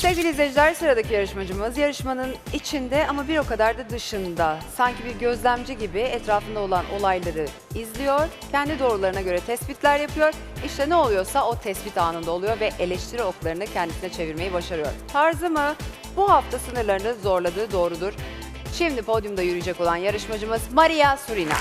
Sevgili izleyiciler sıradaki yarışmacımız yarışmanın içinde ama bir o kadar da dışında. Sanki bir gözlemci gibi etrafında olan olayları izliyor, kendi doğrularına göre tespitler yapıyor. İşte ne oluyorsa o tespit anında oluyor ve eleştiri oklarını kendisine çevirmeyi başarıyor. Tarzı mı? Bu hafta sınırlarını zorladığı doğrudur. Şimdi podyumda yürüyecek olan yarışmacımız Maria Surina.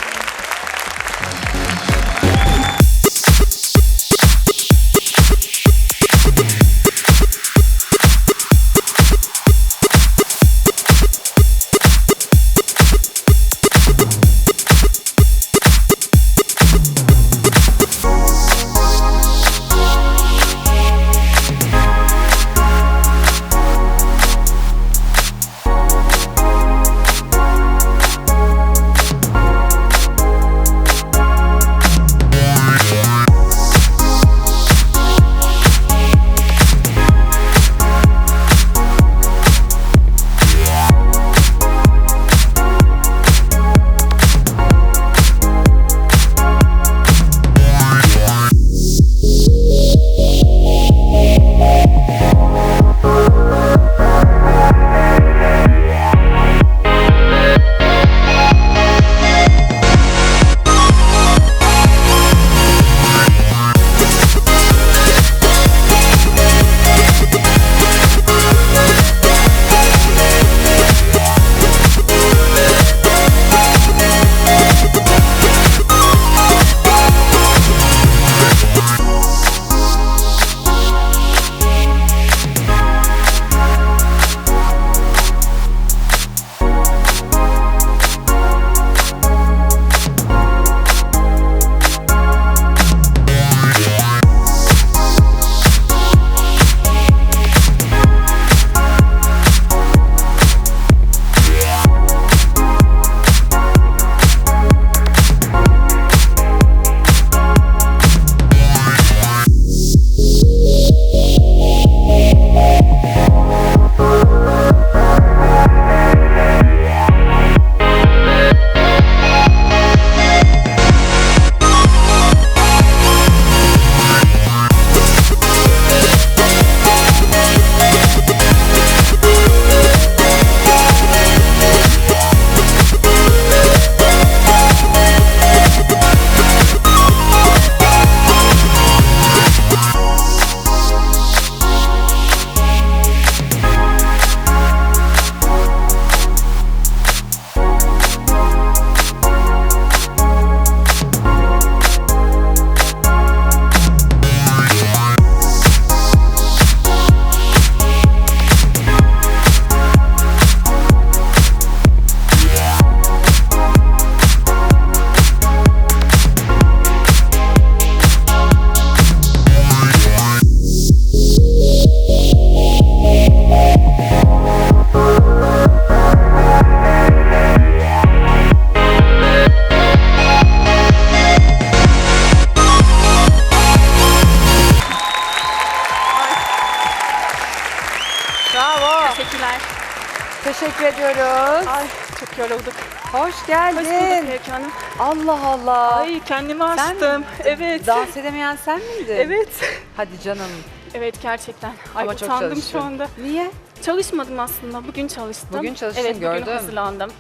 Yorulduk. Hoş Hoş geldin. bulduk Öykü Hanım. Allah Allah. Ay kendimi Sen açtım. mi? Evet. Dans edemeyen sen miydin? Evet. Hadi canım. Evet gerçekten. Ay Ama çok utandım çalıştın. şu anda. Niye? Çalışmadım aslında. Bugün çalıştım. Bugün çalıştın, evet, gördüm. bugün hazırlandım.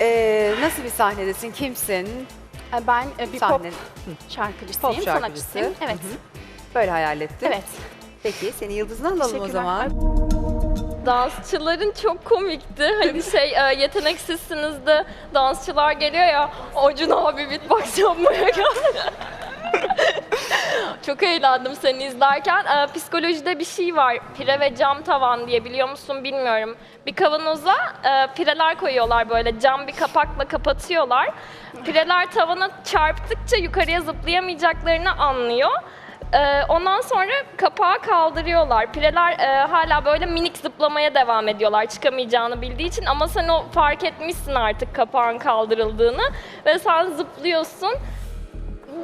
Ee, nasıl bir sahnedesin? Kimsin? Ee, Ben e, bir Sahne. pop şarkıcısıyım, Pop şarkıcısı. sanatçısıyım. Evet. Böyle hayal ettin. Evet. Peki seni yıldızını alalım o Teşekkürler. zaman. Dansçıların çok komikti. Hani şey e, yeteneksizsiniz de dansçılar geliyor ya Acun abi beatbox yapmaya geldi. çok eğlendim seni izlerken. E, psikolojide bir şey var. Pire ve cam tavan diye biliyor musun bilmiyorum. Bir kavanoza e, pireler koyuyorlar böyle cam bir kapakla kapatıyorlar. Pireler tavana çarptıkça yukarıya zıplayamayacaklarını anlıyor. Ee, ondan sonra kapağı kaldırıyorlar. Pireler e, hala böyle minik zıplamaya devam ediyorlar çıkamayacağını bildiği için ama sen o fark etmişsin artık kapağın kaldırıldığını ve sen zıplıyorsun.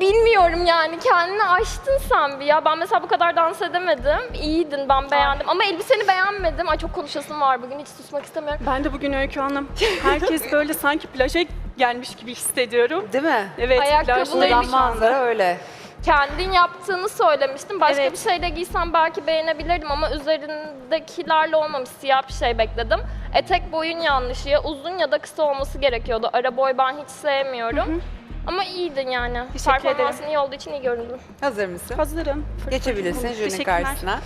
Bilmiyorum yani kendini aştın sen bir ya. Ben mesela bu kadar dans edemedim. İyiydin ben beğendim ama elbiseni beğenmedim. Ay çok konuşasım var bugün hiç susmak istemiyorum. Ben de bugün Öykü Hanım. Herkes böyle sanki plaja gelmiş gibi hissediyorum. Değil mi? Evet, Ayakkabıları plajdayım Buradan şu anda. manzara öyle. Kendin yaptığını söylemiştin. Başka Evet. bir şey de giysem belki beğenebilirdim ama üzerindekilerle olmamış siyah bir şey bekledim. Etek boyun yanlış ya uzun ya da kısa olması gerekiyordu. Ara boy ben hiç sevmiyorum. Ama iyiydin yani. Teşekkür Performansın iyi olduğu için iyi göründün. Hazır mısın? Hazırım. Fır Geçebilirsin jürinin Teşekkürler. karşısına.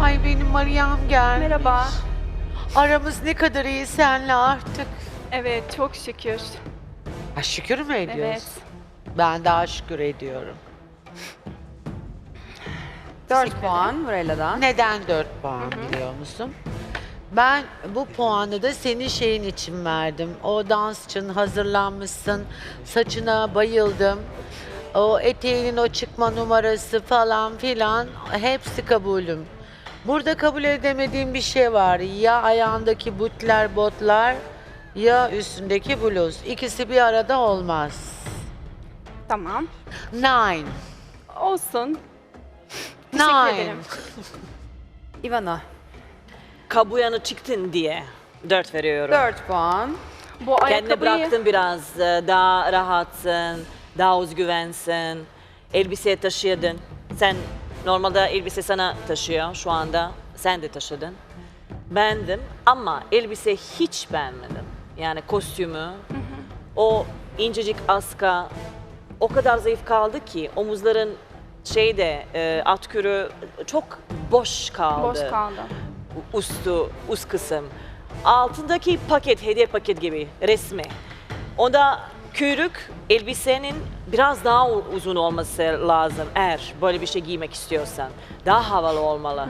Ay benim Meryem gelmiş. Merhaba. Aramız ne kadar iyi senle artık. Evet çok şükür. Ha, şükür mü ediyorsun? Evet. Ben daha şükür ediyorum. 4 puan Murella'dan. Neden 4 puan biliyor musun? Ben bu puanı da senin şeyin için verdim. O dans için hazırlanmışsın. Saçına bayıldım. O eteğinin o çıkma numarası falan filan hepsi kabulüm. Burada kabul edemediğim bir şey var. Ya ayağındaki butler, botlar ya üstündeki bluz. İkisi bir arada olmaz. Tamam. Nine. Olsun. Teşekkür Nine. ederim. Ivana. kabuyanı çıktın diye 4 veriyorum. 4 puan. Bu Kendine ayakkabıyı bıraktın biraz e, daha rahatsın, daha özgüvensin. Elbise taşıyordun. Sen normalde elbise sana taşıyor şu anda. Sen de taşıdın. Beğendim ama elbise hiç beğenmedim. Yani kostümü, o incecik aska o kadar zayıf kaldı ki omuzların şeyde e, atkürü çok boş kaldı boş kaldı. üstü, üst kısım. Altındaki paket, hediye paket gibi resmi. Onda kuyruk elbisenin biraz daha uzun olması lazım eğer böyle bir şey giymek istiyorsan. Daha havalı olmalı.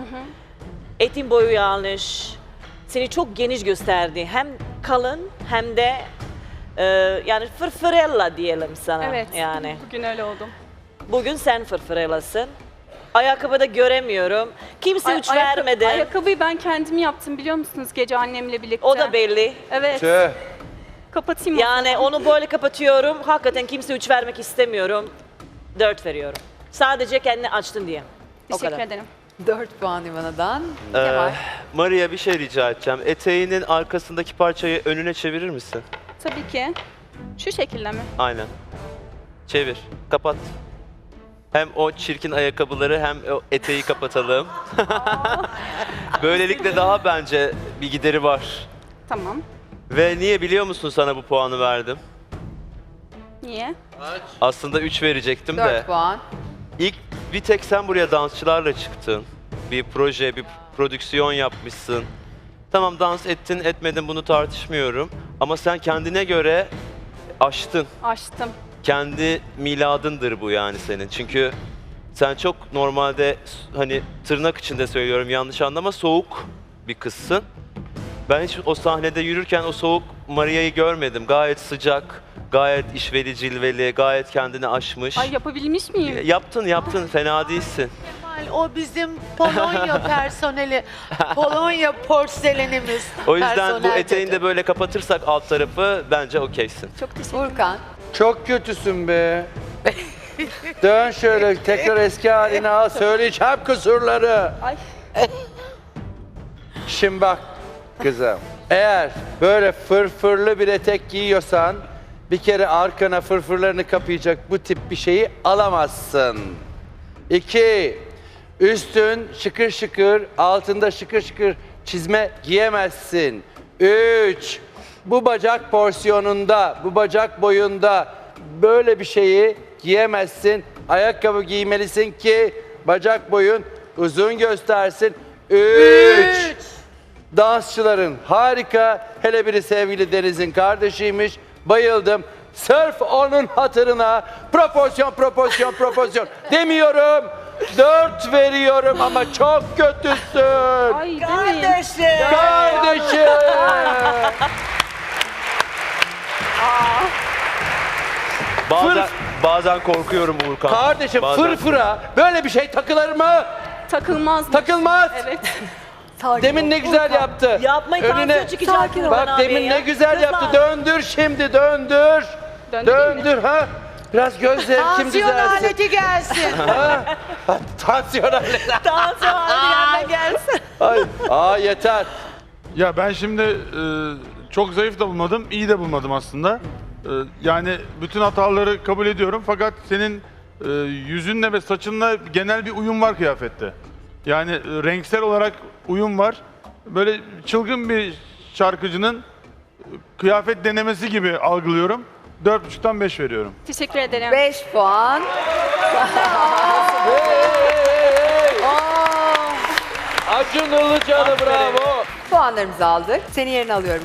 Etin boyu yanlış. Seni çok geniş gösterdi. Hem kalın hem de e, yani fırfırella diyelim sana. Evet. Yani. Bugün öyle oldum. Bugün sen fırfırellasın. Ayakkabıda göremiyorum. Kimse Ay- üç ayakkabı- vermedi. Ayakkabıyı ben kendim yaptım biliyor musunuz gece annemle birlikte. O da belli. Evet. Kapatayım? Yani onu böyle kapatıyorum. Hakikaten kimse üç vermek istemiyorum. Dört veriyorum. Sadece kendini açtın diye. O Teşekkür kadar. ederim. 4 puan Ivana'dan. Ee, Kemal. Maria bir şey rica edeceğim. Eteğinin arkasındaki parçayı önüne çevirir misin? Tabii ki. Şu şekilde mi? Aynen. Çevir. Kapat. Hem o çirkin ayakkabıları hem o eteği kapatalım. Böylelikle daha bence bir gideri var. Tamam. Ve niye biliyor musun sana bu puanı verdim? Niye? Aslında 3 verecektim 4 de. puan. İlk bir tek sen buraya dansçılarla çıktın. Bir proje, bir prodüksiyon yapmışsın. Tamam dans ettin, etmedin bunu tartışmıyorum. Ama sen kendine göre aştın. Açtım. Kendi miladındır bu yani senin. Çünkü sen çok normalde hani tırnak içinde söylüyorum yanlış anlama soğuk bir kızsın. Ben hiç o sahnede yürürken o soğuk Maria'yı görmedim. Gayet sıcak, gayet işveli, cilveli, gayet kendini aşmış. Ay yapabilmiş miyim? Yaptın yaptın fena değilsin. Kemal, O bizim Polonya personeli, Polonya porselenimiz. O yüzden bu Personel eteğini de böyle kapatırsak alt tarafı bence okeysin. Çok teşekkür ederim. Furkan. Çok kötüsün be. Dön şöyle tekrar eski haline al. Söyleyeceğim kusurları. Ay. Şimdi bak kızım. Eğer böyle fırfırlı bir etek giyiyorsan bir kere arkana fırfırlarını kapayacak bu tip bir şeyi alamazsın. İki, üstün şıkır şıkır, altında şıkır şıkır çizme giyemezsin. Üç, bu bacak porsiyonunda, bu bacak boyunda böyle bir şeyi giyemezsin. Ayakkabı giymelisin ki bacak boyun uzun göstersin. Üç, dansçıların harika, hele biri sevgili Deniz'in kardeşiymiş. Bayıldım. Sırf onun hatırına proporsiyon, proporsiyon, proporsiyon demiyorum. Dört veriyorum ama çok kötüsün. Ay demeyin. Kardeşim. Bazen bazen korkuyorum Uğurkan. Kardeşim Bazen- fırfıra böyle bir şey takılır mı? Takılmaz mı? Takılmaz. Evet. Demin ne güzel yaptı. Yapmayı tansiyon çıkacak Bak demin ya. ne güzel Kızlar. yaptı. Döndür şimdi döndür. Mi? Döndür ha. Biraz göz zevkim Tansiyon düzelsin. aleti gelsin. Ha, Tansiyon aleti. Tansiyon hadi gelsin. Ay. Aa yeter. Ya ben şimdi e, çok zayıf da bulmadım, iyi de bulmadım aslında. E, yani bütün hataları kabul ediyorum fakat senin e, yüzünle ve saçınla genel bir uyum var kıyafette. Yani e, renksel olarak uyum var. Böyle çılgın bir şarkıcının e, kıyafet denemesi gibi algılıyorum. 4.5'tan 5 veriyorum. Teşekkür ederim. 5 puan. Acun Ilıcalı bravo. Puanlarımızı aldık. Seni yerine alıyorum.